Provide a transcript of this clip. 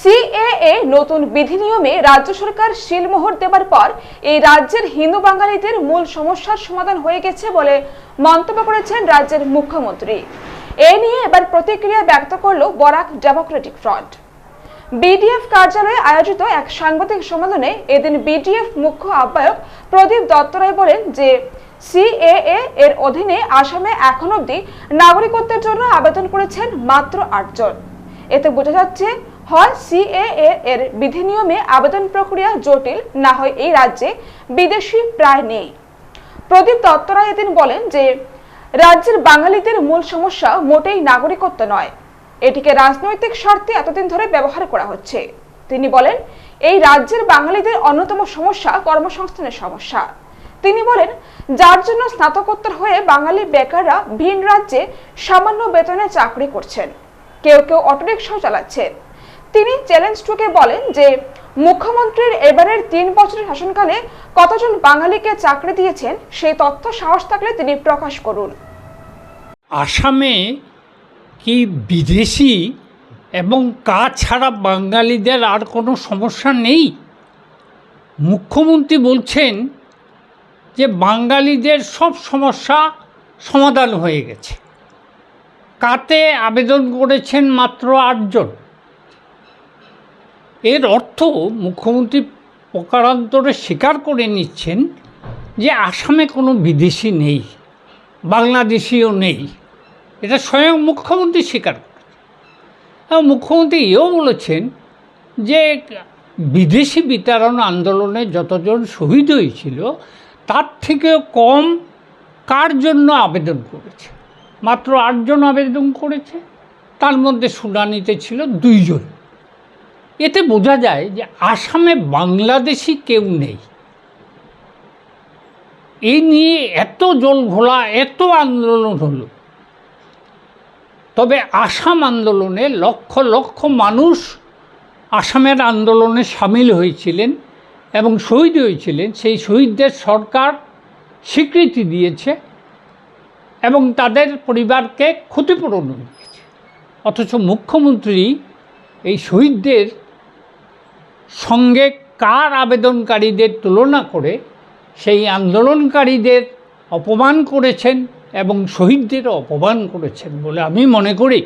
CAA নতুন বিধি নিয়মে রাজ্য সরকার শিলমোহর দেবার পর এই রাজ্যের হিন্দু বাঙালিদের মূল সমস্যার সমাধান হয়ে গেছে বলে মন্তব্য করেছেন রাজ্যের মুখ্যমন্ত্রী। এ নিয়ে এবার প্রতিক্রিয়া ব্যক্ত করল বরাক ডেমোক্রেটিক ফ্রন্ট। বিডিএফ কার্যালয়ে আয়োজিত এক সাংবাদিক সম্মেলনে এদিন বিডিএফ মুখ্য আহ্বায়ক প্রদীপ দত্ত রায় বলেন যে, সিএএ এর অধীনে আসামে এখন অবধি নাগরিকত্বের জন্য আবেদন করেছেন মাত্র আটজন। এতে বোঝা যাচ্ছে হয় সিএএ এর বিধি নিয়মে আবেদন প্রক্রিয়া জটিল, না হয় এই রাজ্যে বিদেশি প্রায় নেই। প্রদীপ দত্ত রায় এদিন বলেন যে, রাজ্যের বাঙালিদের মূল সমস্যা মোটেই নাগরিকত্ব নয়। এটিকে রাজনৈতিক স্বার্থে এতদিন ধরে ব্যবহার করা হচ্ছে। তিনি বলেন, এই রাজ্যের বাঙালিদের অন্যতম সমস্যা কর্মসংস্থানের সমস্যা। তিনি বলেন, যার জন্য স্নাতকোত্তর হয়ে বাঙালি বেকাররা ভিন রাজ্যে সামান্য বেতনে চাকরি করছেন। কেউ কেউ অটোরিকশাও চালাচ্ছেন। তিনি চ্যালেঞ্জ টুকে বলেন যে, মুখ্যমন্ত্রীর এবারের তিন বছরের শাসনকালে কতজন বাঙালিকে চাকরি দিয়েছেন সেই তথ্য সাহস থাকলে তিনি প্রকাশ করুন। আসামে কি বিদেশি এবং কাজ ছাড়া বাঙালিদের আর কোনো সমস্যা নেই? মুখ্যমন্ত্রী বলছেন যে, বাঙালিদের সব সমস্যা সমাধান হয়ে গেছে। কাতে আবেদন করেছেন মাত্র আটজন। এর অর্থ মুখ্যমন্ত্রী প্রকারান্তরে স্বীকার করে নিচ্ছেন যে আসামে কোনো বিদেশি নেই, বাংলাদেশিও নেই। এটা স্বয়ং মুখ্যমন্ত্রী স্বীকার এবং মুখ্যমন্ত্রী এও বলেছেন যে বিদেশি বিতরণ আন্দোলনে যতজন শহীদ হয়েছিল, তার থেকেও কম কার জন্য আবেদন করেছে? মাত্র আটজন আবেদন করেছে। তার মধ্যে শুনানিতে ছিল দুইজন। এতে বোঝা যায় যে আসামে বাংলাদেশি কেউ নেই। এই নিয়ে এত জল ঘোলা এত আন্দোলন হলো। তবে আসাম আন্দোলনে লক্ষ লক্ষ মানুষ আসামের আন্দোলনে সামিল হয়েছিলেন এবং শহীদ হয়েছিলেন। সেই শহীদদের সরকার স্বীকৃতি দিয়েছে এবং তাদের পরিবারকে ক্ষতিপূরণ দিয়েছে। অথচ মুখ্যমন্ত্রী এই শহীদদের সঙ্গে কার আবেদনকারীদের তুলনা করে সেই আন্দোলনকারীদের অপমান করেছেন এবং শহীদদেরও অপমান করেছেন বলে আমি মনে করি।